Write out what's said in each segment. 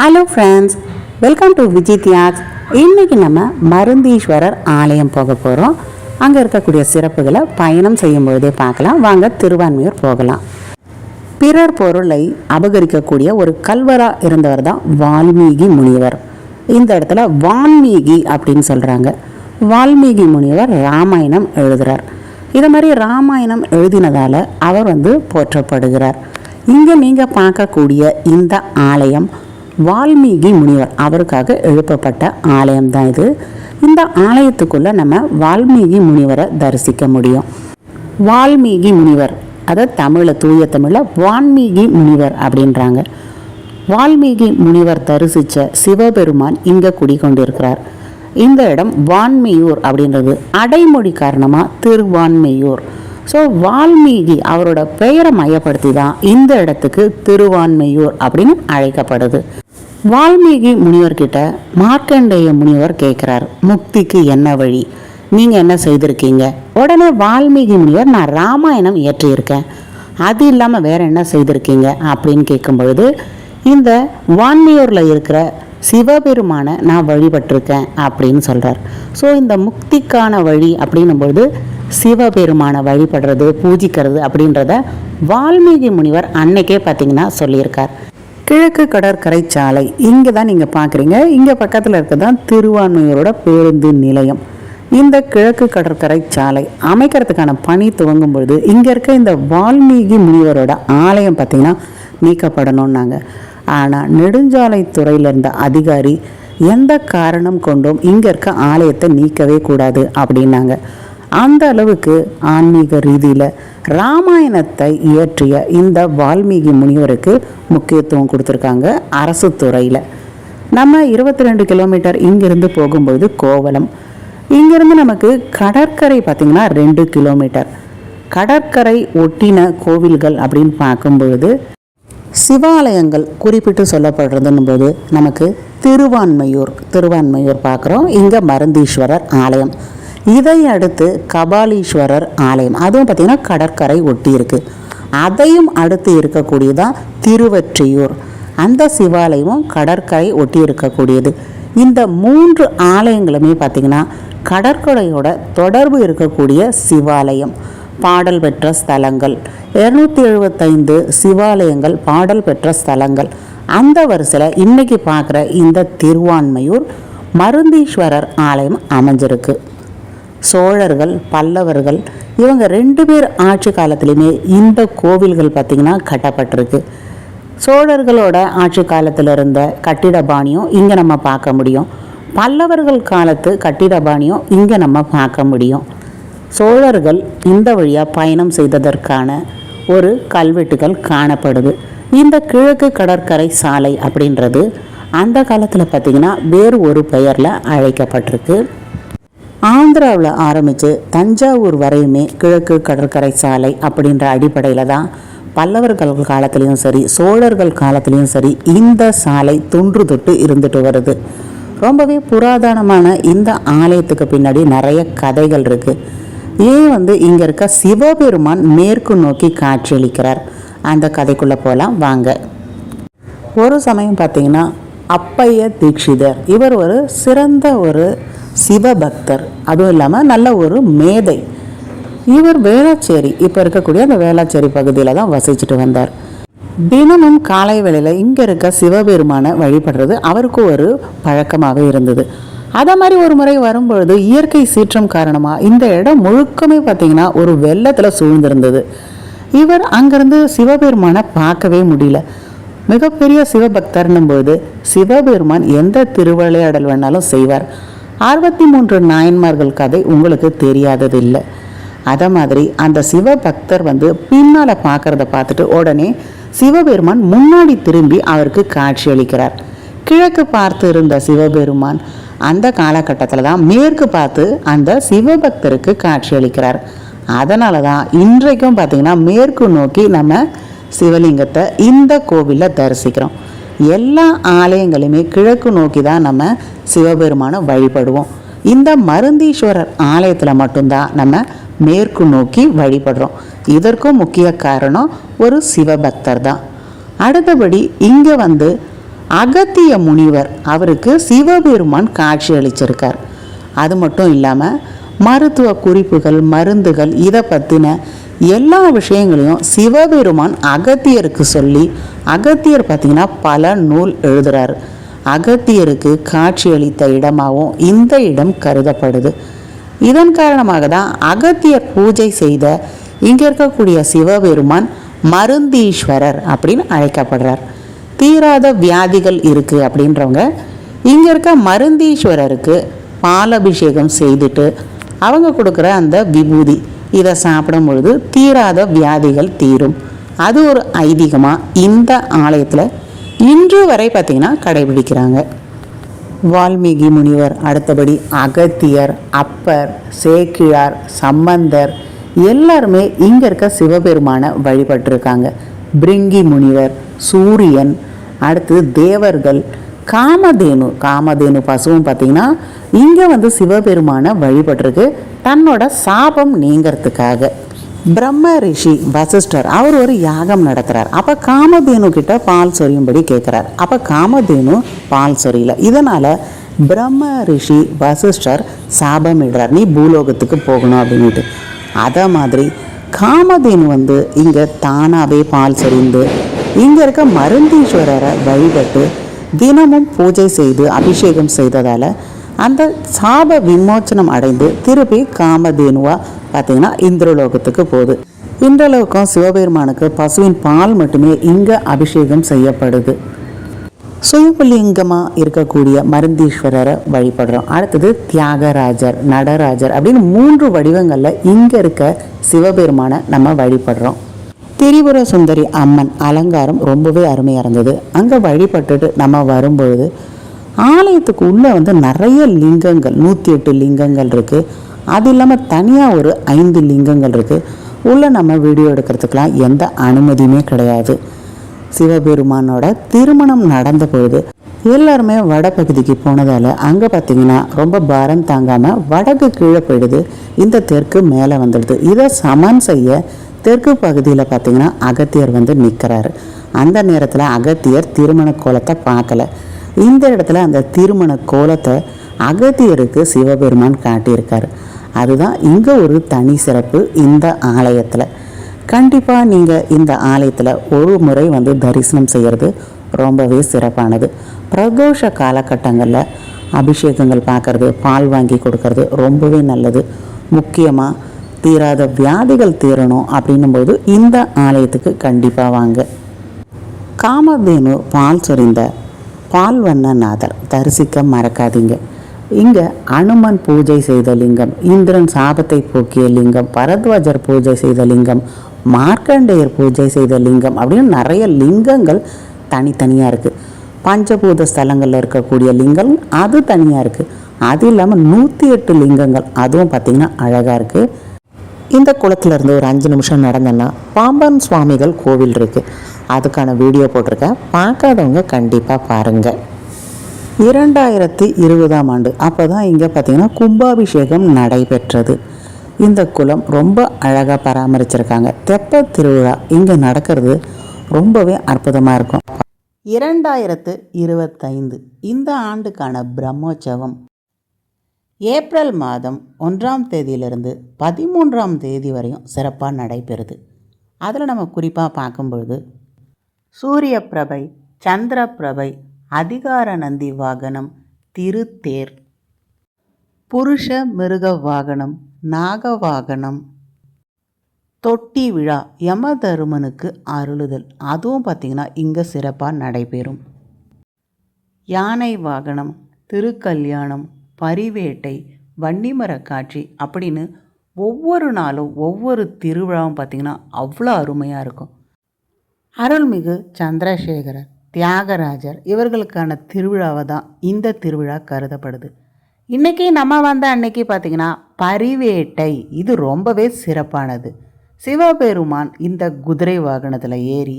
Hello friends welcome to Vijay Thiyags இன்னைக்கு நம்ம மருந்தீஸ்வரர் ஆலயம் போக போகிறோம் அங்கே இருக்கக்கூடிய சிறப்புகளை பயணம் செய்யும் பொழுதே பார்க்கலாம். வாங்க திருவான்மையூர் போகலாம். பிறர் பொருளை அபகரிக்கக்கூடிய ஒரு கல்வராக இருந்தவர் தான் வால்மீகி முனிவர். இந்த இடத்துல வால்மீகி அப்படின்னு சொல்கிறாங்க வால்மீகி முனிவர் ராமாயணம் எழுதுறார். இதை மாதிரி ராமாயணம் எழுதினதால அவர் வந்து போற்றப்படுகிறார். இங்கே நீங்கள் பார்க்கக்கூடிய இந்த ஆலயம் வால்மீகி முனிவர். அவருக்காக எழுப்பப்பட்ட ஆலயம் தான் இது. இந்த ஆலயத்துக்குள்ளே நம்ம வால்மீகி முனிவரை தரிசிக்க முடியும். வால்மீகி முனிவர். அதை தமிழில் தூய தமிழில் வான்மீகி முனிவர் அப்படின்றாங்க. வால்மீகி முனிவர் தரிசித்த சிவபெருமான் இங்கே குடிகொண்டிருக்கிறார். இந்த இடம் வான்மையூர் அப்படின்றது. அடைமொழி காரணமாக திருவான்மையூர். ஸோ வால்மீகி அவரோட பெயரை மையப்படுத்தி தான் இந்த இடத்துக்கு திருவான்மையூர் அப்படின்னு அழைக்கப்படுது. வால்மீகி முனிவர்கிட்ட மார்க்கண்டேய முனிவர் கேட்குறார் முக்திக்கு என்ன வழி? நீங்கள் என்ன செய்திருக்கீங்க? உடனே வால்மீகி முனிவர் நான் ராமாயணம் இயற்றியிருக்கேன். அது இல்லாமல் வேற என்ன செய்திருக்கீங்க? அப்படின்னு கேட்கும்பொழுது இந்த வான்மியூரில் இருக்கிற சிவபெருமானை நான் வழிபட்டிருக்கேன் அப்படின்னு சொல்கிறார் ஸோ இந்த முக்திக்கான வழி அப்படின்னும்பொழுது சிவபெருமானை வழிபடுறது பூஜிக்கிறது அப்படின்றத வால்மீகி முனிவர் அன்னைக்கே பார்த்தீங்கன்னா சொல்லியிருக்கார். கிழக்கு கடற்கரை சாலை. இங்கே தான் நீங்கள் பார்க்குறீங்க இங்கே பக்கத்தில் இருக்கிறது தான் திருவான்மையூரோட பேருந்து நிலையம். இந்த கிழக்கு கடற்கரை சாலை அமைக்கிறதுக்கான பணி துவங்கும் பொழுது இங்கே இருக்க இந்த வால்மீகி முனிவரோட ஆலயம் பார்த்திங்கன்னா நீக்கப்படணும்னாங்க. ஆனால் நெடுஞ்சாலைத்துறையில் இருந்த அதிகாரி எந்த காரணம் கொண்டும் இங்கே இருக்க ஆலயத்தை நீக்கவே கூடாது அப்படின்னாங்க. அந்த அளவுக்கு ஆன்மீக ரீதியில் ராமாயணத்தை இயற்றிய இந்த வால்மீகி முனிவருக்கு முக்கியத்துவம் கொடுத்துருக்காங்க அரசு துறையில். நம்ம இருபத்தி ரெண்டு கிலோமீட்டர் இங்கிருந்து போகும்போது கோவலம். இங்கிருந்து நமக்கு கடற்கரை பார்த்திங்கன்னா ரெண்டு கிலோமீட்டர். கடற்கரை ஒட்டின கோவில்கள் அப்படின்னு பார்க்கும்பொழுது சிவாலயங்கள் குறிப்பிட்டு சொல்லப்படுறதுன்னும் போது நமக்கு திருவான்மையூர் திருவான்மையூர் பார்க்குறோம். இங்கே மருந்தீஸ்வரர் ஆலயம். இதை அடுத்து கபாலீஸ்வரர் ஆலயம். அதுவும் பார்த்திங்கன்னா கடற்கரை ஒட்டி இருக்குது அதையும் அடுத்து இருக்கக்கூடியதான் திருவற்றியூர். அந்த சிவாலயமும் கடற்கரை ஒட்டி இருக்கக்கூடியது. இந்த மூன்று ஆலயங்களுமே பார்த்திங்கன்னா கடற்கரையோட தொடர்பு இருக்கக்கூடிய சிவாலயம். பாடல் பெற்ற ஸ்தலங்கள். இரநூத்தி எழுபத்தைந்து சிவாலயங்கள் பாடல் பெற்ற ஸ்தலங்கள். அந்த வரிசையில் இன்றைக்கி பார்க்குற இந்த திருவான்மையூர் மருந்தீஸ்வரர் ஆலயம் அமைஞ்சிருக்கு. சோழர்கள் பல்லவர்கள் இவங்க ரெண்டு பேர் ஆட்சி காலத்துலேயுமே இந்த கோவில்கள் பார்த்திங்கன்னா கட்டப்பட்டிருக்கு. சோழர்களோட ஆட்சி காலத்தில் இருந்த கட்டிட பாணியும் இங்கே நம்ம பார்க்க முடியும். பல்லவர்கள் காலத்து கட்டிட பாணியும் இங்கே நம்ம பார்க்க முடியும். சோழர்கள் இந்த வழியாக பயணம் செய்ததற்கான ஒரு கல்வெட்டுகள் காணப்படுது. இந்த கிழக்கு கடற்கரை சாலை அப்படின்றது அந்த காலத்தில் பார்த்திங்கன்னா வேறு ஒரு பெயரில் அழைக்கப்பட்டிருக்கு. ஆந்திராவில் ஆரம்பித்து தஞ்சாவூர் வரையுமே கிழக்கு கடற்கரை சாலை அப்படின்ற அடிப்படையில் தான் பல்லவர்கள் காலத்துலேயும் சரி சோழர்கள் காலத்துலேயும் சரி இந்த சாலை தொன்று தொட்டு இருந்துட்டு வருது. ரொம்பவே புராதனமான இந்த ஆலயத்துக்கு பின்னாடி நிறைய கதைகள் இருக்குது ஏன் வந்து இங்கே இருக்க சிவபெருமான் மேற்கு நோக்கி காட்சியளிக்கிறார். அந்த கதைக்குள்ளே போகலாம் வாங்க. ஒரு சமயம் பார்த்தீங்கன்னா அப்பைய தீட்சிதர். இவர் ஒரு சிறந்த ஒரு சிவபக்தர். அதுவும் இல்லாமல் நல்ல ஒரு மேதை. இவர் வேளாச்சேரி இப்போ இருக்கக்கூடிய அந்த வேளாச்சேரி பகுதியில் தான் வசிச்சுட்டு வந்தார். தினமும் காலை வேளையில் இங்கே இருக்க சிவபெருமானை வழிபடுறது அவருக்கு ஒரு பழக்கமாகவே இருந்தது. அதே மாதிரி ஒரு முறை வரும்பொழுது இயற்கை சீற்றம் காரணமாக இந்த இடம் முழுக்கமே பார்த்தீங்கன்னா ஒரு வெள்ளத்தில் சூழ்ந்திருந்தது. இவர் அங்கேருந்து சிவபெருமானை பார்க்கவே முடியல. மிகப்பெரிய சிவபக்தர்னும் போது சிவபெருமான் எந்த திருவிளையாடல் வேணாலும் செய்வார். அறுபத்தி மூன்று நாயன்மார்கள் கதை உங்களுக்கு தெரியாதது இல்லை அதை மாதிரி அந்த சிவபக்தர் வந்து பின்னால் பார்க்கறத பார்த்துட்டு உடனே சிவபெருமான் முன்னாடி திரும்பி அவருக்கு காட்சி அளிக்கிறார். கிழக்கு பார்த்து இருந்த சிவபெருமான் அந்த காலகட்டத்தில் தான் மேற்கு பார்த்து அந்த சிவபக்தருக்கு காட்சி அளிக்கிறார். அதனால தான் இன்றைக்கும் பார்த்தீங்கன்னா மேற்கு நோக்கி நம்ம சிவலிங்கத்தை இந்த கோவிலில் தரிசிக்கிறோம். எல்லா ஆலயங்களுமே கிழக்கு நோக்கி தான் நம்ம சிவபெருமானை வழிபடுவோம். இந்த மருந்தீஸ்வரர் ஆலயத்தில் மட்டும்தான் நம்ம மேற்கு நோக்கி வழிபடுறோம். இதற்கும் முக்கிய காரணம் ஒரு சிவபக்தர் தான். அடுத்தபடி இங்கே வந்து அகத்திய முனிவர் அவருக்கு சிவபெருமான் காட்சி அளிச்சிருக்கார். அது மட்டும் இல்லாமல் மருத்துவ குறிப்புகள் மருந்துகள் இதை பற்றின எல்லா விஷயங்களையும் சிவபெருமான் அகத்தியருக்கு சொல்லி அகத்தியர் பார்த்திங்கன்னா பல நூல் எழுதுகிறார் அகத்தியருக்கு காட்சியளித்த இடமாகவும் இந்த இடம் கருதப்படுது. இதன் காரணமாக தான் அகத்தியர் பூஜை செய்த இங்கே இருக்கக்கூடிய சிவபெருமான் மருந்தீஸ்வரர் அப்படின்னு அழைக்கப்படுறார். தீராத வியாதிகள் இருக்குது அப்படின்றவங்க இங்கே இருக்க மருந்தீஸ்வரருக்கு பாலபிஷேகம் செய்துட்டு அவங்க கொடுக்குற அந்த விபூதி இதை சாப்பிடும் பொழுது தீராத வியாதிகள் தீரும். அது ஒரு ஐதீகமாக இந்த ஆலயத்தில் இன்று வரை பார்த்திங்கன்னா கடைபிடிக்கிறாங்க. வால்மீகி முனிவர் அடுத்தபடி அகத்தியர் அப்பர் சேக்கிழார் சம்பந்தர் எல்லாருமே இங்கே இருக்க சிவபெருமானை வழிபட்டிருக்காங்க. பிரிங்கி முனிவர் சூரியன் அடுத்து தேவர்கள் காமதேனு காமதேனு பசுவும் பார்த்தீங்கன்னா இங்கே வந்து சிவபெருமானை வழிபடுறது தன்னோட சாபம் நீங்கிறதுக்காக. பிரம்ம ரிஷி வசிஷ்டர் அவர் ஒரு யாகம் நடத்துகிறார் அப்போ காமதேனு கிட்ட பால் சொரியும்படி கேட்குறார் அப்போ காமதேனு பால் சொரியல. இதனால் பிரம்ம ரிஷி வசிஷ்டர் சாபமிடுறார். நீ பூலோகத்துக்கு போகணும் அப்படின்ட்டு அதை மாதிரி காமதேனு வந்து இங்கே தானாகவே பால் சொரிந்து இங்கே இருக்க மருந்தீஸ்வரரை வழிபட்டு தினமும் பூஜை செய்து அபிஷேகம் செய்ததால் அந்த சாப விமோச்சனம் அடைந்து திருப்பி காமதேனுவா பார்த்தீங்கன்னா இந்திரலோகத்துக்கு போகுது. இந்திரலோகம் சிவபெருமானுக்கு பசுவின் பால் மட்டுமே இங்கே அபிஷேகம் செய்யப்படுது. சுயபலிங்கமாக இருக்கக்கூடிய மருந்தீஸ்வரரை வழிபடுறோம். அடுத்தது தியாகராஜர் நடராஜர் அப்படின்னு மூன்று வடிவங்களில் இங்கே இருக்க சிவபெருமானை நம்ம வழிபடுறோம். திரிபுர சுந்தரி அம்மன் அலங்காரம் ரொம்பவே அருமையாக இருந்தது. அங்கே வழிபட்டுட்டு நம்ம வரும்பொழுது ஆலயத்துக்கு உள்ளே வந்து நிறைய லிங்கங்கள் நூற்றி எட்டு லிங்கங்கள் இருக்குது அது இல்லாமல் தனியாக ஒரு ஐந்து லிங்கங்கள் இருக்குது உள்ளே நம்ம வீடியோ எடுக்கிறதுக்கெலாம் எந்த அனுமதியுமே கிடையாது. சிவபெருமானோட திருமணம் நடந்த பொழுது எல்லாருமே வடபகுதிக்கு போனதால் அங்கே பார்த்தீங்கன்னா ரொம்ப பாரம் தாங்காமல் வடக்கு கீழே போயிடுது. இந்த தெற்கு மேலே வந்துடுது. இதை சமன் செய்ய தெற்கு பகுதியில் பார்த்தீங்கன்னா அகத்தியர் வந்து நிற்கிறாரு அந்த நேரத்தில் அகத்தியர் திருமண கோலத்தை பார்க்கல. இந்த இடத்துல அந்த திருமண கோலத்தை அகத்தியருக்கு சிவபெருமான் காட்டியிருக்காரு. அதுதான் இங்கே ஒரு தனி சிறப்பு இந்த ஆலயத்தில். கண்டிப்பாக நீங்கள் இந்த ஆலயத்தில் ஒரு முறை வந்து தரிசனம் செய்கிறது ரொம்பவே சிறப்பானது. பிரதோஷ காலகட்டங்களில் அபிஷேகங்கள் பார்க்கறது பால் வாங்கி கொடுக்கறது ரொம்பவே நல்லது. முக்கியமாக தீராத வியாதிகள் தீரணும் அப்படின்னும்போது இந்த ஆலயத்துக்கு கண்டிப்பாக வாங்க. காமதேனு பால் சொரிந்த பால்வண்ணநாதர். தரிசிக்க மறக்காதீங்க. இங்கே அனுமன் பூஜை செய்த லிங்கம் இந்திரன் சாபத்தை போக்கிய லிங்கம் பரத்வாஜர் பூஜை செய்த லிங்கம் மார்க்கண்டேயர் பூஜை செய்த லிங்கம் அப்படின்னு நிறைய லிங்கங்கள் தனித்தனியாக இருக்குது பஞ்சபூத ஸ்தலங்களில் இருக்கக்கூடிய லிங்கம் அது தனியாக இருக்குது அது இல்லாமல் நூற்றி எட்டு லிங்கங்கள் அதுவும் பார்த்திங்கன்னா அழகாக இருக்குது இந்த குளத்துலேருந்து ஒரு அஞ்சு நிமிஷம் நடந்தேன்னா பாம்பன் சுவாமிகள் கோவில் இருக்குது அதுக்கான வீடியோ போட்டிருக்கேன். பார்க்காதவங்க கண்டிப்பாக பாருங்கள் இரண்டாயிரத்தி இருபதாம் ஆண்டு. அப்போ தான் இங்கே பார்த்தீங்கன்னா கும்பாபிஷேகம் நடைபெற்றது. இந்த குளம் ரொம்ப அழகாக பராமரிச்சிருக்காங்க. தெப்ப திருவிழா இங்கே நடக்கிறது ரொம்பவே அற்புதமாக இருக்கும். இரண்டாயிரத்து இருபத்தைந்து இந்த ஆண்டுக்கான பிரம்மோற்சவம். ஏப்ரல் மாதம் ஒன்றாம் தேதியிலிருந்து பதிமூன்றாம் தேதி வரையும் சிறப்பாக நடைபெறுது. அதில் நம்ம குறிப்பாக பார்க்கும்பொழுது சூரியப்பிரபை சந்திரப்பிரபை அதிகார நந்தி வாகனம் திருத்தேர். புருஷ மிருக வாகனம் நாக வாகனம். தொட்டி விழா யமதருமனுக்கு அருளுதல். அதுவும் பார்த்திங்கன்னா இங்கே சிறப்பாக நடைபெறும். யானை வாகனம் திருக்கல்யாணம் பரிவேட்டை வன்னிமர காட்சி அப்படின்னு ஒவ்வொரு நாளும் ஒவ்வொரு திருவிழாவும் பார்த்திங்கன்னா அவ்வளோ அருமையாக இருக்கும். அருள்மிகு சந்திரசேகரர் தியாகராஜர் இவர்களுக்கான திருவிழாவை தான் இந்த திருவிழா கருதப்படுது. இன்றைக்கி நம்ம வந்த அன்னைக்கு பார்த்திங்கன்னா பரிவேட்டை. இது ரொம்பவே சிறப்பானது. சிவபெருமான் இந்த குதிரை வாகனத்தில் ஏறி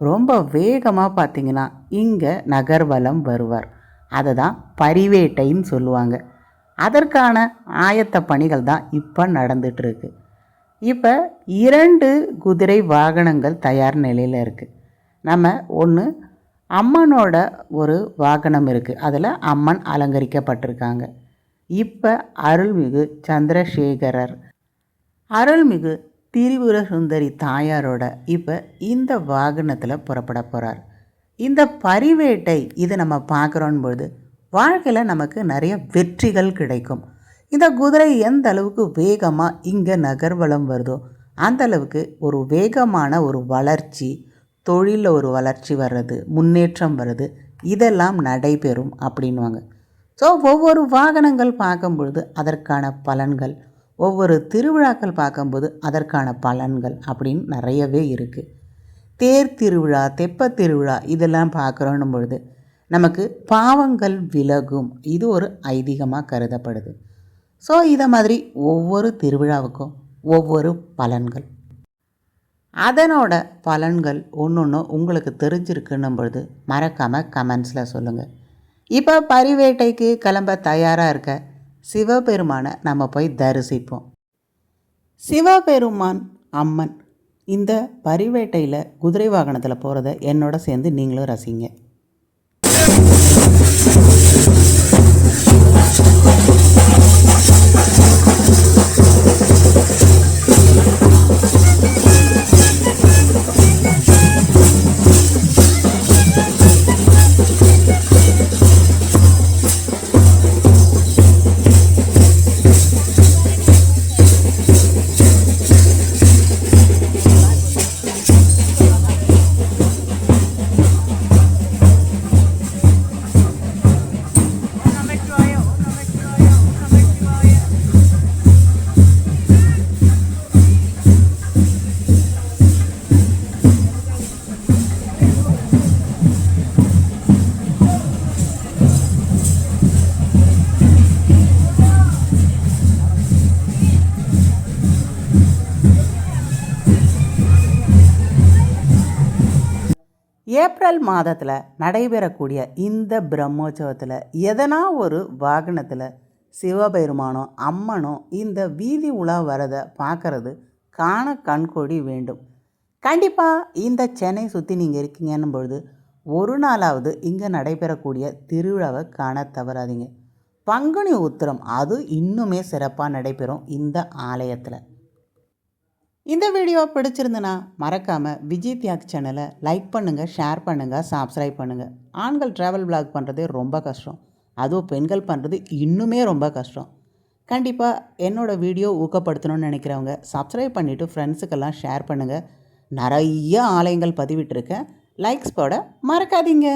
ரொம்ப வேகமாக பார்த்திங்கன்னா இங்கே நகர்வலம் வருவார். அதை தான் பரிவேட்டைன்னு சொல்லுவாங்க. அதற்கான ஆயத்த பணிகள் தான் இப்போ நடந்துகிட்ருக்கு இப்போ இரண்டு குதிரை வாகனங்கள் தயார் நிலையில் இருக்குது நம்ம ஒன்று அம்மனோட ஒரு வாகனம் இருக்குது அதில் அம்மன் அலங்கரிக்கப்பட்டிருக்காங்க. இப்போ அருள்மிகு சந்திரசேகரர் அருள்மிகு திரிபுர சுந்தரி தாயாரோட இப்போ இந்த வாகனத்தில் புறப்பட போகிறார் இந்த பரிவேட்டை இது நம்ம பார்க்குறோன் பொழுது வாழ்க்கையில் நமக்கு நிறைய வெற்றிகள் கிடைக்கும். இந்த குதிரை எந்த அளவுக்கு வேகமாக இங்கே நகர்வலம் வருதோ அந்த அளவுக்கு ஒரு வேகமான ஒரு வளர்ச்சி தொழிலில் ஒரு வளர்ச்சி வர்றது முன்னேற்றம் வர்றது இதெல்லாம் நடைபெறும் அப்படின்வாங்க ஸோ ஒவ்வொரு வாகனங்கள் பார்க்கும் பொழுது அதற்கான பலன்கள் ஒவ்வொரு திருவிழாக்கள் பார்க்கும்போது அதற்கான பலன்கள் அப்படின்னு நிறையவே இருக்குது தேர் திருவிழா தெப்பத் திருவிழா இதெல்லாம் பார்க்குறோன்னும் பொழுது நமக்கு பாவங்கள் விலகும். இது ஒரு ஐதீகமாக கருதப்படுது. ஸோ இதை மாதிரி ஒவ்வொரு திருவிழாவுக்கும் ஒவ்வொரு பலன்கள். அதனோட பலன்கள் ஒன்று ஒன்று உங்களுக்கு தெரிஞ்சிருக்குன்னும் பொழுது மறக்காமல் கமெண்ட்ஸில் சொல்லுங்கள் இப்போ பரிவேட்டைக்கு கிளம்ப தயாராக இருக்க சிவபெருமானை நம்ம போய் தரிசிப்போம். சிவபெருமான் அம்மன் இந்த பரிவேட்டையில் குதிரை வாகனத்தில் போகிறத என்னோட சேர்ந்து நீங்களும் ரசிங்க. ஏப்ரல் மாதத்தில் நடைபெறக்கூடிய இந்த பிரம்மோற்சவத்தில் எதனா ஒரு வாகனத்தில் சிவபெருமானோ அம்மனோ இந்த வீதி உலா வரதை பார்க்கறது காண கண்கொடி வேண்டும். கண்டிப்பாக இந்த சென்னை சுற்றி நீங்கள் இருக்கீங்கன்னும் பொழுது ஒரு நாளாவது இங்கே நடைபெறக்கூடிய திருவிழாவை காண தவறாதீங்க. பங்குனி உத்திரம் அது இன்னுமே சிறப்பாக நடைபெறும் இந்த ஆலயத்தில். இந்த வீடியோ பிடிச்சிருந்துன்னா மறக்காமல் விஜய் தியாக் சேனலை லைக் பண்ணுங்கள் ஷேர் பண்ணுங்கள் சப்ஸ்கிரைப் பண்ணுங்கள் ஆண்கள் ட்ராவல் பிளாக் பண்ணுறதே ரொம்ப கஷ்டம். அதுவும் பெண்கள் பண்ணுறது இன்னுமே ரொம்ப கஷ்டம். கண்டிப்பாக என்னோடய வீடியோ ஊக்கப்படுத்தணும்னு நினைக்கிறவங்க சப்ஸ்கிரைப் பண்ணிவிட்டு ஃப்ரெண்ட்ஸுக்கெல்லாம் ஷேர் பண்ணுங்கள் நிறைய ஆலயங்கள் பதிவிட்டிருக்கேன். லைக்ஸ் போட மறக்காதீங்க.